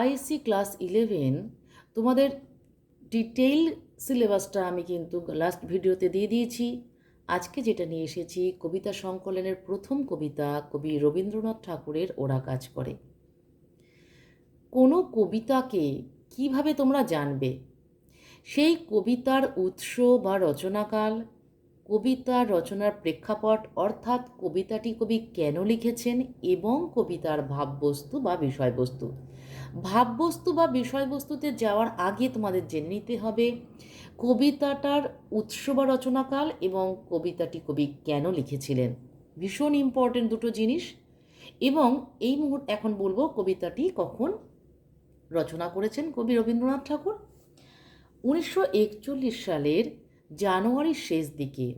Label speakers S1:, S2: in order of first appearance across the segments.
S1: ISC class eleven তোমাদের detail সিলেবাসটা আমি কিন্তু লাস্ট ভিডিওতে দিয়ে দিয়েছি। আজকে যেটা নিয়ে এসেছি, কবিতা সংকলনের প্রথম কবিতা কবি রবীন্দ্রনাথ ঠাকুরের ওরা কাজ করে। কোনো কবিতাকে কীভাবে তোমরা জানবে? সেই কবিতার উৎস বা রচনাকাল কবিতার রচনার প্রেক্ষাপট, অর্থাৎ কবিতাটি কবি কেন লিখেছেন এবং কবিতার ভাববস্তু বা বিষয়বস্তু। ভাববস্তু বা বিষয়বস্তুতে যাওয়ার আগে তোমাদের জেনে নিতে হবে, কবিতাটার উৎস বা রচনাকাল এবং কবিতাটি কবি কেন লিখেছিলেন। ভীষণ ইম্পর্টেন্ট দুটো জিনিস এবং এই মুহূর্তে এখন বলব কবিতাটি কখন রচনা করেছেন কবি রবীন্দ্রনাথ ঠাকুর। উনিশশো একচল্লিশ সালের জানুয়ারির শেষ দিকে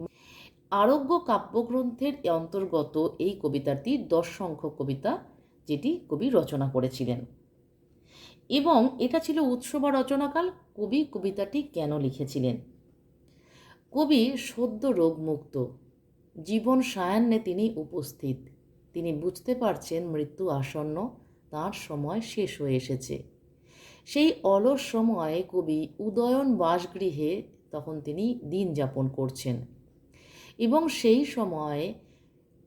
S1: আরোগ্য কাব্যগ্রন্থের অন্তর্গত এই কবিতাটি দশ সংখ্যক কবিতা যেটি কবি রচনা করেছিলেন। এবং এটা ছিল উৎস বা রচনাকাল। কবি কবিতাটি কেন লিখেছিলেন? কবি সদ্য রোগমুক্ত। জীবন সায়ান্নে তিনি উপস্থিত। তিনি বুঝতে পারছেন মৃত্যু আসন্ন, তার সময় শেষ হয়ে এসেছে। সেই অলস সময়ে কবি উদয়ন বাসগৃহে তখন তিনি দিন যাপন করছেন। এবং সেই সময়ে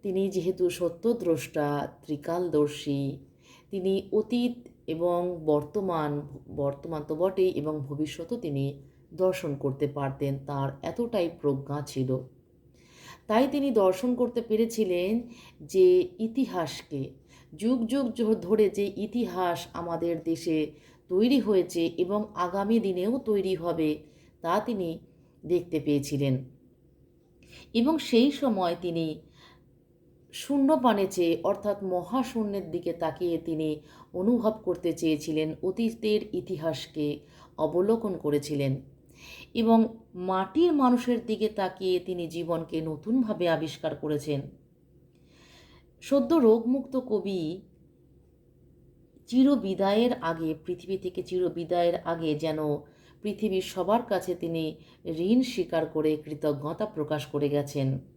S1: তিনি যেহেতু সত্যদ্রষ্টা, ত্রিকালদর্শী, তিনি অতীত এবং বর্তমান বর্তমান তো বটেই এবং ভবিষ্যতও তিনি দর্শন করতে পারতেন, তার এতটাই প্রজ্ঞা ছিল। তাই তিনি দর্শন করতে পেরেছিলেন যে ইতিহাসকে, যুগ যুগ ধরে যে ইতিহাস আমাদের দেশে তৈরি হয়েছে এবং আগামী দিনেও তৈরি হবে, তা তিনি দেখতে পেয়েছিলেন। এবং সেই সময় তিনি শূন্যপানে চেয়ে, অর্থাৎ মহাশূন্যের দিকে তাকিয়ে তিনি অনুভব করতে চেয়েছিলেন অতীতের ইতিহাসকে অবলোকন করেছিলেন এবং মাটির মানুষের দিকে তাকিয়ে তিনি জীবনকে নতুনভাবে আবিষ্কার করেছেন। সদ্য রোগমুক্ত কবি চিরবিদায়ের আগে, পৃথিবী থেকে চিরবিদায়ের আগে যেন পৃথিবীর সবার কাছে তিনি ঋণ স্বীকার করে কৃতজ্ঞতা প্রকাশ করে গেছেন।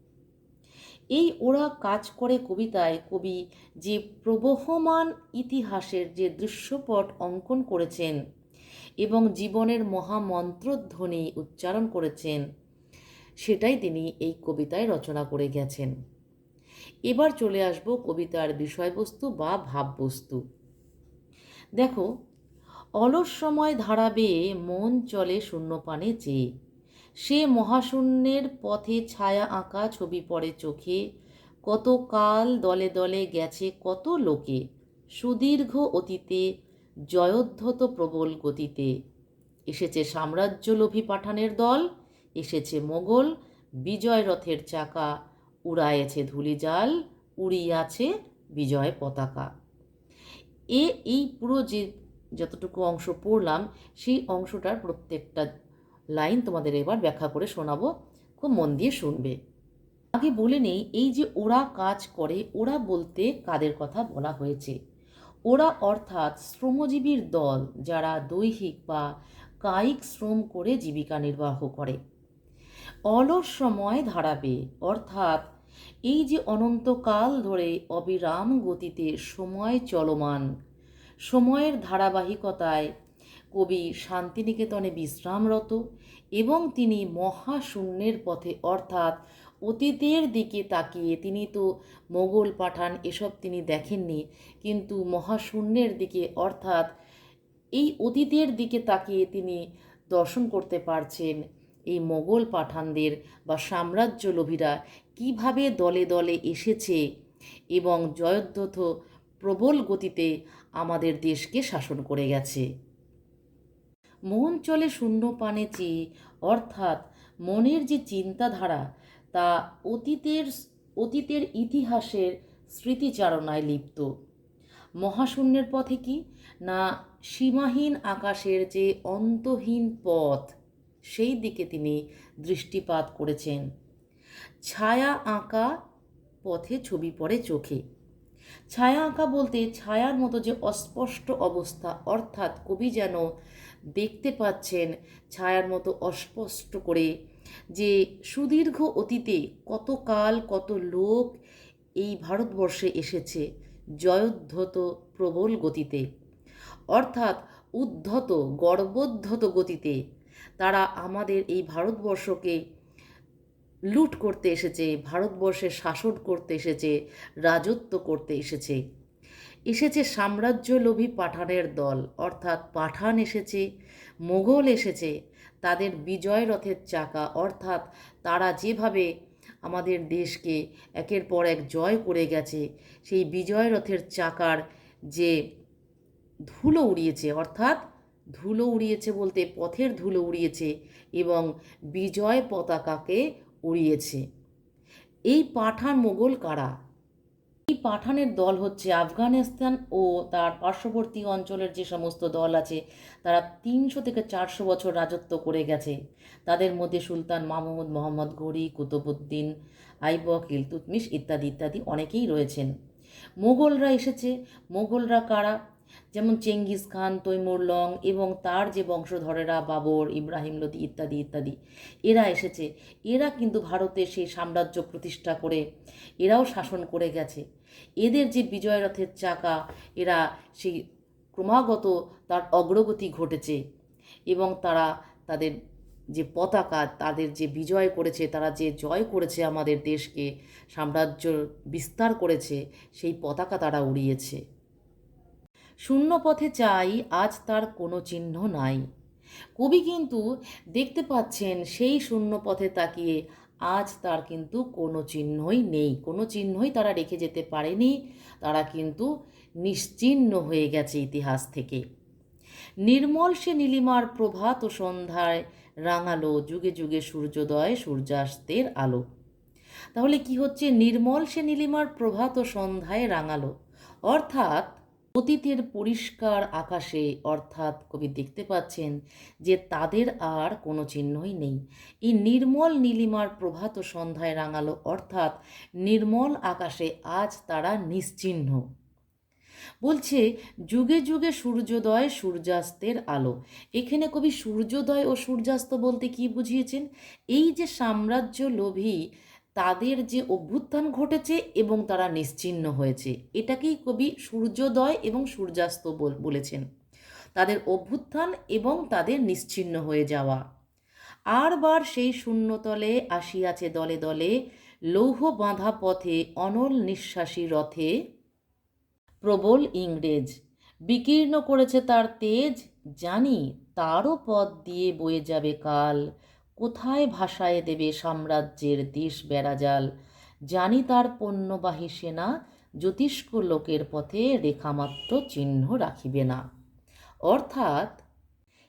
S1: এই ওরা কাজ করে কবিতায় কবি যে প্রবহমান ইতিহাসের যে দৃশ্যপট অঙ্কন করেছেন এবং জীবনের মহামন্ত্রধ্বনি উচ্চারণ করেছেন, সেটাই তিনি এই কবিতায় রচনা করে গেছেন। এবার চলে আসব কবিতার বিষয়বস্তু বা ভাববস্তু। দেখো, অলস সময় ধারা বেয়ে মন চলে শূন্যপানে চেয়ে। সে মহাশূন্যের পথে ছায়া আঁকা ছবি পড়ে চোখে। কত কাল দলে দলে গেছে, কত লোকে। সুদীর্ঘ অতীতে, জয়োদ্ধত প্রবল গতিতে। এসেছে সাম্রাজ্যলোভী পাঠানের দল, এসেছে মোগল, বিজয় রথের চাকা। উড়ায়েছে ধুলিজাল, উড়িয়াছে বিজয় পতাকা। এ, এই পুরো যে যতটুকু অংশ পড়লাম, সেই অংশটার প্রত্যেকটা লাইন তোমাদের এবার ব্যাখ্যা করে শোনাবো, খুব মন দিয়ে শুনবে। আগে বলে নেই, এই যে ওরা কাজ করে, ওরা বলতে কাদের কথা বলা হয়েছে। ওরা অর্থাৎ শ্রমজীবীর দল, যারা দৈহিক বা কায়িক শ্রম করে জীবিকা নির্বাহ করে। অলস সময় ধারাবে অর্থাৎ এই যে অনন্তকাল ধরে অবিরাম গতিতে সময় চলমান, সময়ের ধারাবাহিকতায় কবি শান্তিনিকেতনে বিশ্রামরত এবং তিনি মহাশূন্যের পথে, অর্থাৎ অতীতের দিকে তাকিয়ে তিনি তো মোগল পাঠান, এসব তিনি দেখেননি। কিন্তু মহাশূন্যের দিকে, অর্থাৎ এই অতীতের দিকে তাকিয়ে তিনি দর্শন করতে পারছেন এই মোগল পাঠানদের বা সাম্রাজ্যলোভীরা কীভাবে দলে দলে এসেছে এবং জয়োদ্ধত প্রবল গতিতে আমাদের দেশকে শাসন করে গেছে। মন চলে শূন্য পানে চেয়ে, অর্থাৎ মনের যে চিন্তাধারা, তা অতীতের অতীতের ইতিহাসের স্মৃতিচারণায় লিপ্ত। মহাশূন্যের পথে কি? না সীমাহীন আকাশের যে অন্তহীন পথ, সেই দিকে তিনি দৃষ্টিপাত করেছেন। ছায়া আঁকা পথে ছবি পড়ে চোখে। ছায়া আঁকা বলতে ছায়ার মতো যে অস্পষ্ট অবস্থা, অর্থাৎ কবি যেন দেখতে পাচ্ছেন ছায়ার মতো অস্পষ্ট করে যে সুদীর্ঘ অতীতে কত কাল, কত লোক এই ভারতবর্ষে এসেছে জয়োদ্ধত প্রবল গতিতে। অর্থাৎ উদ্ধত, গর্বোদ্ধত গতিতে তারা আমাদের এই ভারতবর্ষকে লুট করতে এসেছে, ভারতবর্ষে শাসন করতে এসেছে, রাজত্ব করতে এসেছে। এসেছে সাম্রাজ্যলোভী পাঠানের দল। অর্থাৎ পাঠান এসেছে, মোগল এসেছে, তাদের বিজয় রথের চাকা। অর্থাৎ তারা যেভাবে আমাদের দেশকে একের পর এক জয় করে গেছে, সেই বিজয় রথের চাকার যে ধুলো উড়িয়েছে, অর্থাৎ ধুলো উড়িয়েছে বলতে পথের ধুলো উড়িয়েছে এবং বিজয় পতাকাকে উড়িয়েছে। এই পাঠান মোগল কারা? এই পাঠানের দল হচ্ছে আফগানিস্তান ও তার পার্শ্ববর্তী অঞ্চলের যে সমস্ত দল আছে, তারা তিনশো থেকে চারশো বছর রাজত্ব করে গেছে। তাদের মধ্যে সুলতান মাহমুদ, মোহাম্মদ গড়ি কুতুবুদ্দিন আইবক, ইলতুতমিশ ইত্যাদি ইত্যাদি অনেকেই রয়েছেন। মোগলরা এসেছে। মোগলরা কারা? যেমন চেঙ্গিস খান, তৈমুর লং এবং তার যে বংশধরেরা বাবর, ইব্রাহিম লোদি ইত্যাদি ইত্যাদি, এরা এসেছে। এরা কিন্তু ভারতে সেই সাম্রাজ্য প্রতিষ্ঠা করে, এরাও শাসন করে গেছে। এদের যে বিজয় রথের চাকা, এরা সেই ক্রমাগত তার অগ্রগতি ঘটেছে এবং তারা তাদের যে পতাকা, তাদের যে বিজয় করেছে, তারা যে জয় করেছে আমাদের দেশকে, সাম্রাজ্য বিস্তার করেছে, সেই পতাকা তারা উড়িয়েছে। শূন্য পথে চাই, আজ তার কোনো চিহ্ন নাই। কবি কিন্তু দেখতে পাচ্ছেন সেই শূন্য পথে তাকিয়ে, আজ তার কিন্তু কোনো চিহ্নই নেই। কোনো চিহ্নই তারা রেখে যেতে পারেনি। তারা কিন্তু নিশ্চিহ্ন হয়ে গেছে ইতিহাস থেকে। নির্মল সে নীলিমার প্রভাত ও সন্ধ্যায় রাঙালো, যুগে যুগে সূর্যোদয়, সূর্যাস্তের আলো। তাহলে কি হচ্ছে? নির্মল সে নীলিমার প্রভাত ও সন্ধ্যায় রাঙালো। অর্থাৎ অতীতের পরিষ্কার আকাশে অর্থাৎ কবি দেখতে পাচ্ছেন যে তাদের আর কোনো চিহ্নই নেই। এই নির্মল নীলিমার প্রভাত সন্ধ্যায় রাঙালো অর্থাৎ নির্মল আকাশে আজ তারা নিশ্চিহ্ন। বলছে, যুগে যুগে সূর্যোদয় সূর্যাস্তের আলো। এখানে কবি সূর্যোদয় ও সূর্যাস্ত বলতে কি বুঝিয়েছেন? এই যে সাম্রাজ্য লোভী তাদের যে অভ্যুত্থান ঘটেছে এবং তারা নিশ্চিহ্ন হয়েছে। এটাকেই কবি সূর্যোদয় এবং সূর্যাস্ত বলেছেন। তাদের অভ্যুত্থান এবং তাদের নিশ্চিহ্ন হয়ে যাওয়া। আর বার সেই শূন্যতলে আসিয়াছে দলে দলে, লৌহ বাঁধা পথে অনল নিঃশ্বাসী রথে প্রবল ইংরেজ। বিকীর্ণ করেছে তার তেজ, জানি তারও পথ দিয়ে বয়ে যাবে কাল। কোথায় ভাসায় দেবে সাম্রাজ্যের দেশ বেড়াজাল? জানি তার পণ্যবাহী সেনা, জ্যোতিষ্ক লোকের পথে রেখামাত্র চিহ্ন রাখিবে না। অর্থাৎ,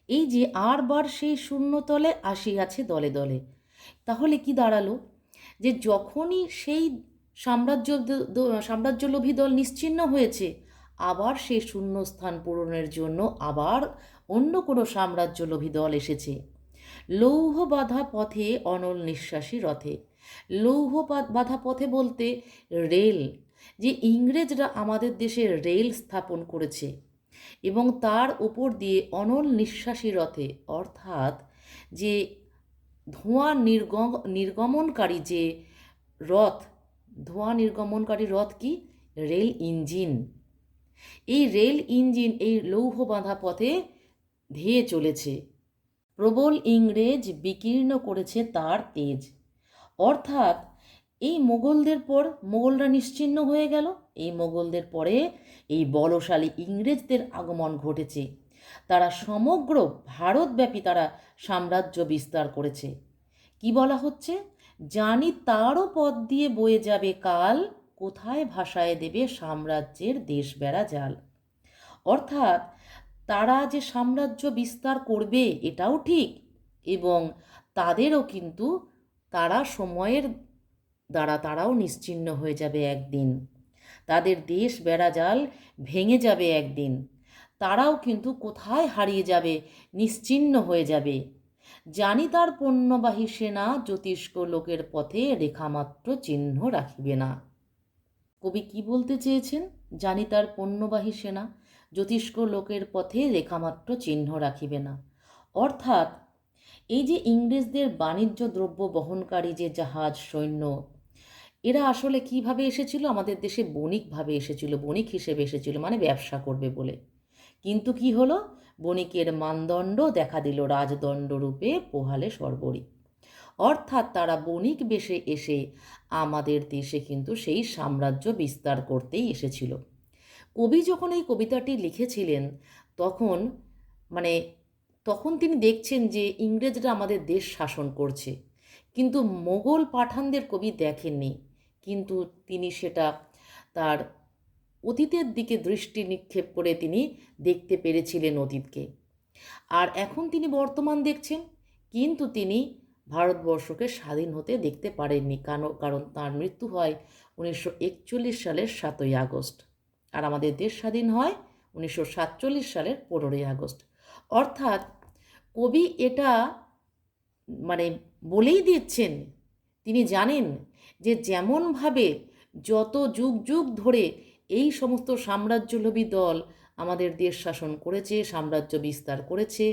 S1: এই যে আর বার সেই শূন্যতলে আসিয়াছে দলে দলে, তাহলে কি দাঁড়াল? যে যখনই সেই সাম্রাজ্য সাম্রাজ্যলোভী দল নিশ্চিহ্ন হয়েছে, আবার সেই শূন্যস্থান পূরণের জন্য আবার অন্য কোনো সাম্রাজ্যলোভী দল এসেছে। লৌহ বাধা পথে অনল নিঃশ্বাসী রথে। লৌহ বাধা পথে বলতে রেল, যে ইংরেজরা আমাদের দেশে রেল স্থাপন করেছে এবং তার উপর দিয়ে অনল নিঃশ্বাসী রথে, অর্থাৎ যে ধোঁয়া নির্গম, নির্গমনকারী যে রথ, ধোঁয়া নির্গমনকারী রথ কি? Rail engine. এই রেল ইঞ্জিন এই লৌহ বাঁধা পথে ধেয়ে চলেছে। প্রবল ইংরেজ বিকীর্ণ করেছে তার তেজ। অর্থাৎ এই মোগলদের পর মোগলরা নিশ্চিহ্ন হয়ে গেল। এই মোগলদের পরে এই বলশালী ইংরেজদের আগমন ঘটেছে। তারা সমগ্র ভারতব্যাপী তারা সাম্রাজ্য বিস্তার করেছে। কি বলা হচ্ছে? জানি তারও পথ দিয়ে বয়ে যাবে কাল, কোথায় ভাষায় দেবে সাম্রাজ্যের দেশ বেড়া জাল। অর্থাৎ তারা যে সাম্রাজ্য বিস্তার করবে এটাও ঠিক এবং তাদেরও কিন্তু তারা সময়ের দ্বারা তারাও নিশ্চিহ্ন হয়ে যাবে একদিন। তাদের দেশ বেড়াজাল ভেঙে যাবে একদিন। তারাও কিন্তু কোথায় হারিয়ে যাবে নিশ্চিহ্ন হয়ে যাবে। জানি তার পণ্যবাহী সেনা জ্যোতিষ্ক লোকের পথে রেখামাত্র চিহ্ন রাখিবে না। কবি কি বলতে চেয়েছেন? জানি তার পণ্যবাহী সেনা। জ্যোতিষ্ক লোকের পথে রেখামাত্র চিহ্ন রাখিবে না। অর্থাৎ এই যে ইংরেজদের বাণিজ্য দ্রব্য বহনকারী যে জাহাজ, সৈন্য, এরা আসলে কীভাবে এসেছিল? আমাদের দেশে বণিকভাবে এসেছিল, বণিক হিসেবে এসেছিল মানে ব্যবসা করবে বলে। কিন্তু কি হলো? বণিকের মানদণ্ড দেখা দিল রাজদণ্ড রূপে পোহালে সর্বরী। অর্থাৎ তারা বণিক বেশে এসে আমাদের দেশে কিন্তু সেই সাম্রাজ্য বিস্তার করতেই এসেছিল। কবি যখন এই কবিতাটি লিখেছিলেন, তখন মানে তখন তিনি দেখছেন যে ইংরেজরা আমাদের দেশ শাসন করছে। কিন্তু মোগল পাঠানদের কবি দেখেননি। কিন্তু তিনি সেটা তার অতীতের দিকে দৃষ্টি নিক্ষেপ করে তিনি দেখতে পেরেছিলেন অতীতকে। আর এখন তিনি বর্তমান দেখছেন, কিন্তু তিনি ভারতবর্ষকে স্বাধীন হতে দেখতে পারেননি। কারণ কারণ তার মৃত্যু হয় উনিশশো একচল্লিশ সালের সাতই আগস্ট। আর আমাদের দেশ স্বাধীন হয় উনিশশো সাতচল্লিশ সালের পনেরোই আগস্ট। অর্থাৎ কবি এটা মানে বলেই দিচ্ছেন, তিনি জানেন যে যেমনভাবে যত যুগ যুগ ধরে এই সমস্ত সাম্রাজ্যলোভী দল আমাদের দেশ শাসন করেছে, সাম্রাজ্য বিস্তার করেছে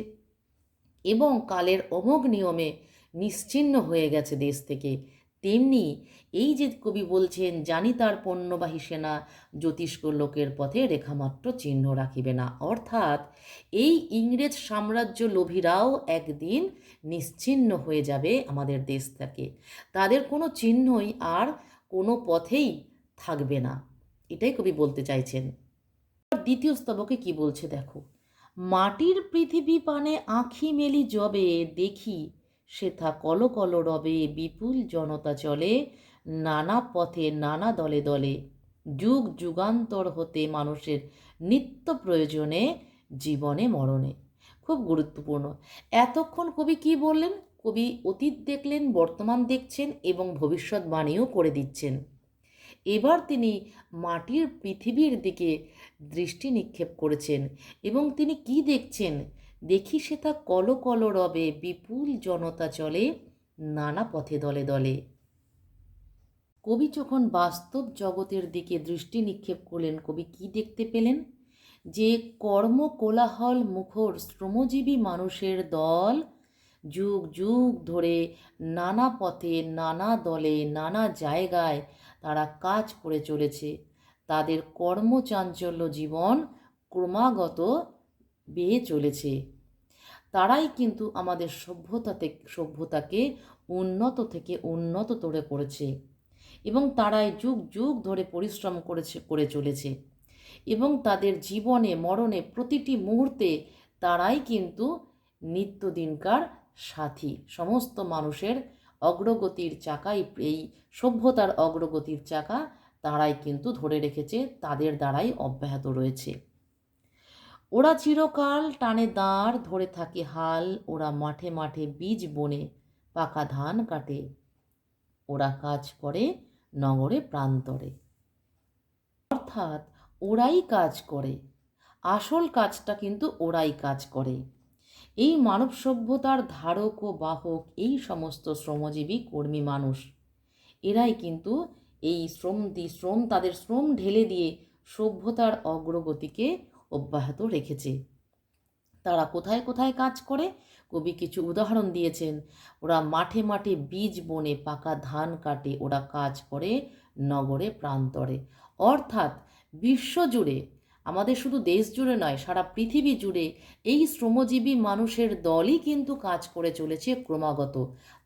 S1: এবং কালের অমোঘ নিয়মে নিশ্চিহ্ন হয়ে গেছে দেশ থেকে তেমনি এই যে কবি বলছেন, জানি তার পণ্যবাহী সেনা, জ্যোতিষ্ক লোকের পথে রেখামাত্র চিহ্ন রাখিবে না। অর্থাৎ এই ইংরেজ সাম্রাজ্য লোভীরাও একদিন নিশ্চিহ্ন হয়ে যাবে আমাদের দেশ থেকে। তাদের কোনো চিহ্নই আর কোনো পথেই থাকবে না। এটাই কবি বলতে চাইছেন। দ্বিতীয় স্তবকে কি বলছে দেখো, মাটির পৃথিবী পানে আঁখি মেলি জবে দেখি সেথা কল কল রবে বিপুল জনতা চলে, নানা পথে নানা দলে দলে। যুগ যুগান্তর হতে মানুষের নিত্য প্রয়োজনে, জীবনে মরণে। খুব গুরুত্বপূর্ণ। এতক্ষণ কবি কি বললেন? কবি অতীত দেখলেন, বর্তমান দেখছেন এবং ভবিষ্যৎবাণীও করে দিচ্ছেন। এবার তিনি মাটির পৃথিবীর দিকে দৃষ্টি নিক্ষেপ করেছেন এবং তিনি কি দেখছেন? দেখি সে তা কল কল রবে বিপুল জনতা চলে নানা পথে দলে দলে। কবি যখন বাস্তব জগতের দিকে দৃষ্টি নিক্ষেপ করলেন, কবি কি দেখতে পেলেন? যে কর্ম কোলাহল মুখর শ্রমজীবী মানুষের দল যুগ যুগ ধরে নানা পথে, নানা দলে, নানা জায়গায় তারা কাজ করে চলেছে। তাদের কর্মচাঞ্চল্য জীবন ক্রমাগত বেয়ে চলেছে। তারাই কিন্তু আমাদের সভ্যতা থেকে সভ্যতাকে উন্নত থেকে উন্নততরে করেছে এবং তারাই যুগ যুগ ধরে পরিশ্রম করেছে, করে চলেছে এবং তাদের জীবনে, মরণে প্রতিটি মুহূর্তে তারাই কিন্তু নিত্যদিনকার সাথী। সমস্ত মানুষের অগ্রগতির চাকাই এই সভ্যতার অগ্রগতির চাকা তারাই কিন্তু ধরে রেখেছে, তাদের দ্বারাই অব্যাহত রয়েছে। ওরা চিরকাল টানে দাঁড় ধরে থাকে হাল, ওরা মাঠে মাঠে বীজ বনে, পাকা ধান কাটে, ওরা কাজ করে নগরে প্রান্তরে। অর্থাৎ ওরাই কাজ করে, আসল কাজটা কিন্তু ওরাই কাজ করে। এই মানব সভ্যতার ধারক ও বাহক এই সমস্ত শ্রমজীবী কর্মী মানুষ। এরাই কিন্তু এই শ্রম শ্রম, তাদের শ্রম ঢেলে দিয়ে সভ্যতার অগ্রগতিকে অব্যাহত রেখেছে। তারা কোথায় কোথায় কাজ করে? কবি কিছু উদাহরণ দিয়েছেন। ওরা মাঠে মাঠে বীজ বনে পাকা ধান কাটে, ওরা কাজ করে নগরে প্রান্তরে। অর্থাৎ বিশ্বজুড়ে আমাদের শুধু দেশ জুড়ে নয়, সারা পৃথিবী জুড়ে এই শ্রমজীবী মানুষের দলই কিন্তু কাজ করে চলেছে ক্রমাগত।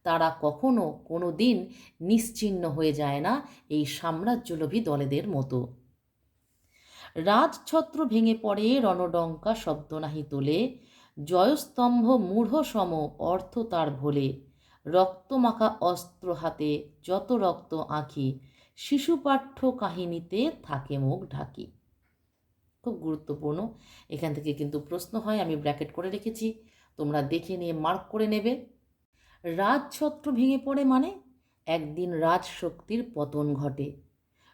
S1: তারা কখনো কোনো দিন নিশ্চিহ্ন হয়ে যায় না এই সাম্রাজ্যলোভী দলেদের মতো। রাজছত্র ভেঙে পড়ে রণডঙ্কা শব্দ নাহি তোলে, জয়স্তম্ভ মূঢ় সম অর্থ তার ভোলে, রক্তমাখা অস্ত্র হাতে যত রক্ত আঁখি, শিশুপাঠ্য কাহিনীতে থাকে মুখ ঢাকি। খুব গুরুত্বপূর্ণ। এখান থেকে কিন্তু প্রশ্ন হয়, আমি ব্র্যাকেট করে রেখেছি, তোমরা দেখে নিয়ে মার্ক করে নেবে। রাজছত্র ভেঙে পড়ে মানে? একদিন রাজশক্তির পতন ঘটে।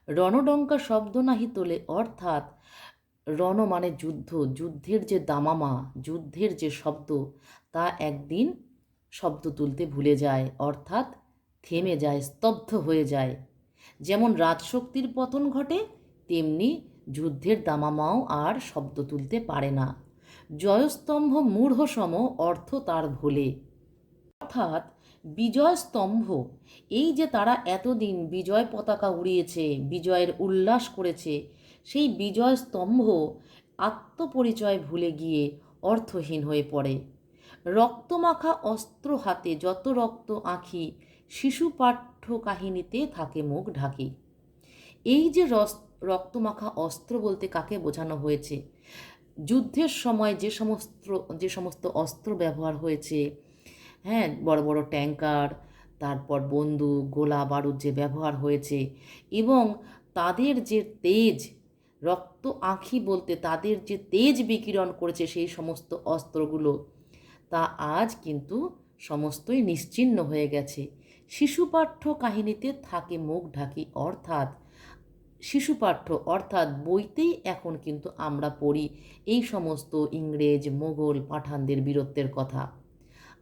S1: রণডঙ্কা শব্দ নাহি তোলে, অর্থাৎ রণ মানে যুদ্ধ, যুদ্ধের যে দামামা, যুদ্ধের যে শব্দ, তা একদিন শব্দ তুলতে ভুলে যায়, অর্থাৎ থেমে যায়, স্তব্ধ হয়ে যায়। যেমন রাজশক্তির পতন ঘটে, তেমনি যুদ্ধের দামামাও আর শব্দ তুলতে পারে না। জয়স্তম্ভ মূঢ়সম, অর্থ তার ভোলে। অর্থাৎ বিজয় স্তম্ভ। এই যে তারা এতদিন বিজয় পতাকা উড়িয়েছে, বিজয়ের উল্লাস করেছে, সেই বিজয় স্তম্ভ আত্মপরিচয় ভুলে গিয়ে অর্থহীন হয়ে পড়ে। রক্তমাখা অস্ত্র হাতে যত রক্ত আঁখি, শিশু পাঠ্য কাহিনীতে থাকে মুখ ঢাকি। এই যে রস, রক্তমাখা অস্ত্র বলতে কাকে বোঝানো হয়েছে? যুদ্ধের সময় যে সমস্ত যে সমস্ত অস্ত্র ব্যবহার হয়েছে হ্যাঁ বড় বড় ট্যাঙ্কার তারপর বন্দুক, গোলা বারুদ যে ব্যবহার হয়েছে এবং তাদের যে তেজ, রক্ত আঁখি বলতে তাদের যে তেজ বিকিরণ করেছে সেই সমস্ত অস্ত্রগুলো, তা আজ কিন্তু সমস্তই নিশ্চিহ্ন হয়ে গেছে। শিশুপাঠ্য কাহিনীতে থাকে মুখ ঢাকি অর্থাৎ শিশুপাঠ্য অর্থাৎ বইতেই এখন কিন্তু আমরা পড়ি এই সমস্ত ইংরেজ, মোগল পাঠানদের বীরত্বের কথা।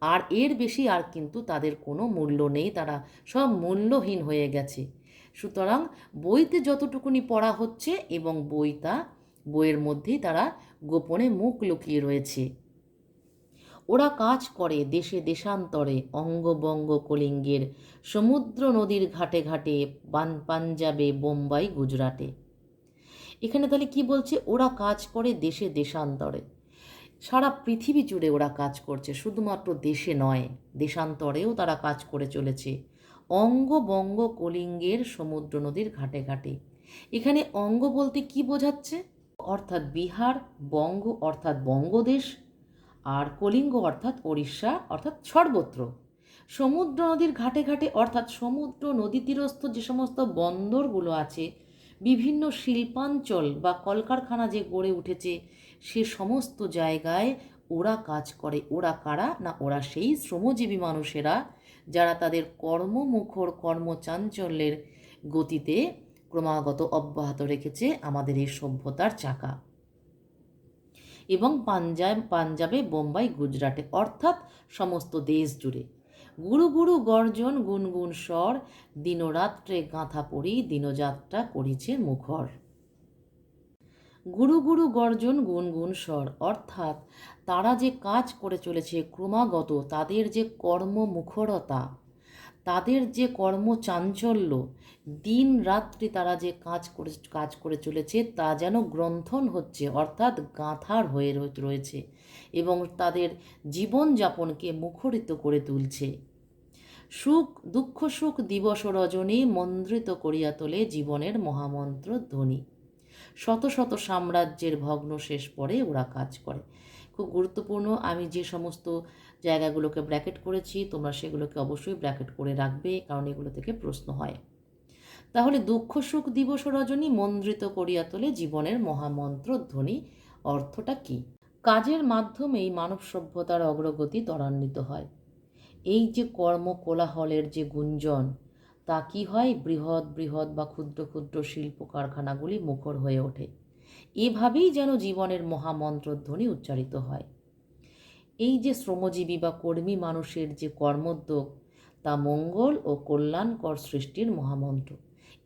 S1: আর এর বেশি আর কিন্তু তাদের কোনো মূল্য নেই, তারা সব মূল্যহীন হয়ে গেছে। সুতরাং বইতে যতটুকুনি পড়া হচ্ছে এবং বইটা, বইয়ের মধ্যেই তারা গোপনে মুখ লুকিয়ে রয়েছে। ওরা কাজ করে দেশে দেশান্তরে অঙ্গবঙ্গ কলিঙ্গের, সমুদ্র নদীর ঘাটে ঘাটে, বান পাঞ্জাবে, বোম্বাই, গুজরাটে। এখানে তাহলে কি বলছে? ওরা কাজ করে দেশে দেশান্তরে। সারা পৃথিবী জুড়ে ওরা কাজ করছে, শুধুমাত্র দেশে নয়, দেশান্তরেও তারা কাজ করে চলেছে। অঙ্গবঙ্গ কলিঙ্গের সমুদ্র নদীর ঘাটে ঘাটে। এখানে অঙ্গ বলতে কি বোঝাচ্ছে? অর্থাৎ বিহার, বঙ্গ অর্থাৎ বঙ্গদেশ, আর কলিঙ্গ অর্থাৎ ওড়িশা অর্থাৎ সর্বত্র। সমুদ্র নদীর ঘাটে ঘাটে অর্থাৎ সমুদ্র নদী তীরস্থ যে সমস্ত বন্দরগুলো আছে, বিভিন্ন শিল্পাঞ্চল বা কলকারখানা যে গড়ে উঠেছে সে সমস্ত জায়গায় ওরা কাজ করে। ওরা কারা? না, ওরা সেই শ্রমজীবী মানুষেরা যারা তাদের কর্মমুখর কর্মচাঞ্চল্যের গতিতে ক্রমাগত অব্যাহত রেখেছে আমাদের এই সভ্যতার চাকা। এবং পাঞ্জাব, পাঞ্জাবে, বোম্বাই, গুজরাটে, অর্থাৎ সমস্ত দেশ জুড়ে। গুরু গুরু গর্জন, গুনগুন স্বর, দিনরাত্রে গাঁথা পড়ি দিনযাত্রা করিছে মুখর। গুরু গুরু গর্জন গুনগুন স্বর। অর্থাৎ তারা যে কাজ করে চলেছে ক্রমাগত তাদের যে কর্মমুখরতা, তাদের যে কর্মচাঞ্চল্য, দিন রাত্রি তারা যে কাজ করে কাজ করে চলেছে তা যেন গ্রন্থন হচ্ছে, অর্থাৎ গাঁথার হয়ে রয়েছে এবং তাদের জীবনযাপনকে মুখরিত করে তুলছে। সুখ, দুঃখ সুখ দিবস রজনী মন্দ্রিত করিয়া তোলে জীবনের মহামন্ত্র ধ্বনি শত শত সাম্রাজ্যের ভগ্ন শেষ পরে ওরা কাজ করে। খুব গুরুত্বপূর্ণ। আমি যে সমস্ত জায়গাগুলোকে ব্র্যাকেট করেছি, তোমরা সেগুলোকে অবশ্যই ব্র্যাকেট করে রাখবে, কারণ এগুলো থেকে প্রশ্ন হয়। তাহলে দুঃখ, সুখ, দিবস রজনী মন্দ্রিত করিয়া তোলে জীবনের মহামন্ত্র ধ্বনি অর্থটা কি? কাজের মাধ্যমেই মানব সভ্যতার অগ্রগতি ত্বরান্বিত হয়। এই যে কর্ম কোলাহলের যে গুঞ্জন তা কি হয়? বৃহৎ বৃহৎ বা ক্ষুদ্র ক্ষুদ্র শিল্প কারখানাগুলি মুখর হয়ে ওঠে। এভাবেই যেন জীবনের মহামন্ত্রধ্বনি উচ্চারিত হয়। এই যে শ্রমজীবী বা কর্মী মানুষের যে কর্মোদ্যোগ, তা মঙ্গল ও কল্যাণকর সৃষ্টির মহামন্ত্র।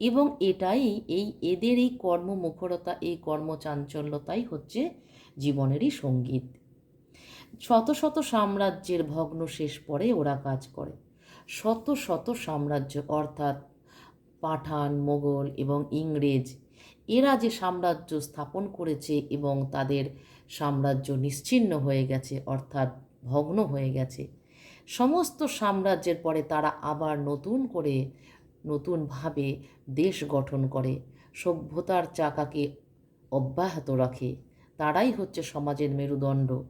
S1: এবং এটাই এই এদের এই কর্মমুখরতা, এই কর্মচাঞ্চল্যতাই হচ্ছে জীবনেরই সংগীত। শত শত সাম্রাজ্যের ভগ্ন শেষ পরে ওরা কাজ করে। শত শত সাম্রাজ্য, অর্থাৎ পাঠান, মোগল এবং ইংরেজ, এরা যে সাম্রাজ্য স্থাপন করেছে এবং তাদের সাম্রাজ্য নিশ্চিহ্ন হয়ে গেছে, অর্থাৎ ভগ্ন হয়ে গেছে, সমস্ত সাম্রাজ্যের পরে তারা আবার নতুন করে নতুনভাবে দেশ গঠন করে, সভ্যতার চাকাকে অব্যাহত রাখে। তারাই হচ্ছে সমাজের মেরুদণ্ড।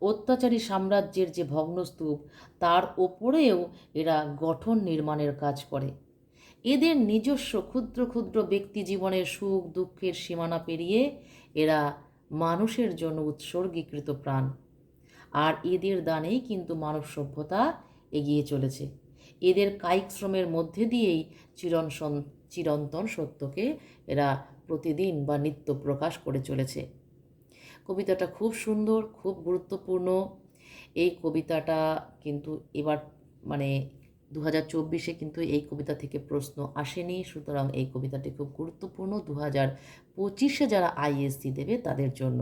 S1: অত্যাচারী সাম্রাজ্যের যে ভগ্নস্তূপ, তার ওপরেও এরা গঠন নির্মাণের কাজ করে। এদের নিজস্ব ক্ষুদ্র ক্ষুদ্র ব্যক্তি জীবনের সুখ দুঃখের সীমানা পেরিয়ে এরা মানুষের জন্য উৎসর্গীকৃত প্রাণ। আর এদের দানেই কিন্তু মানব সভ্যতা এগিয়ে চলেছে। এদের কায়িক শ্রমের মধ্যে দিয়েই চিরন চিরন্তন সত্যকে এরা প্রতিদিন বা নিত্য প্রকাশ করে চলেছে। কবিতাটা খুব সুন্দর, খুব গুরুত্বপূর্ণ। এই কবিতাটা কিন্তু এবার মানে দু হাজার চব্বিশে কিন্তু এই কবিতা থেকে প্রশ্ন আসেনি। সুতরাং এই কবিতাটি খুব গুরুত্বপূর্ণ। দু হাজার পঁচিশে যারা আইএসসি দেবে তাদের জন্য।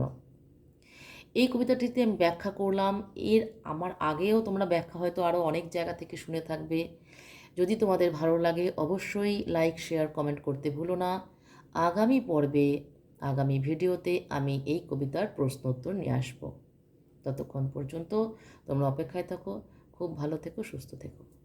S1: এই কবিতাটিতে আমি ব্যাখ্যা করলাম। এর আমার আগেও তোমরা ব্যাখ্যা হয়তো আরও অনেক জায়গা থেকে শুনে থাকবে। যদি তোমাদের ভালো লাগে অবশ্যই লাইক, শেয়ার, কমেন্ট করতে ভুলো না। আগামী পর্বে আগামী ভিডিওতে আমি এই কবিতার প্রশ্ন উত্তর নিয়ে আসব। ততক্ষণ পর্যন্ত তোমরা অপেক্ষায় থাকো, খুব ভালো থেকো, সুস্থ থেকো।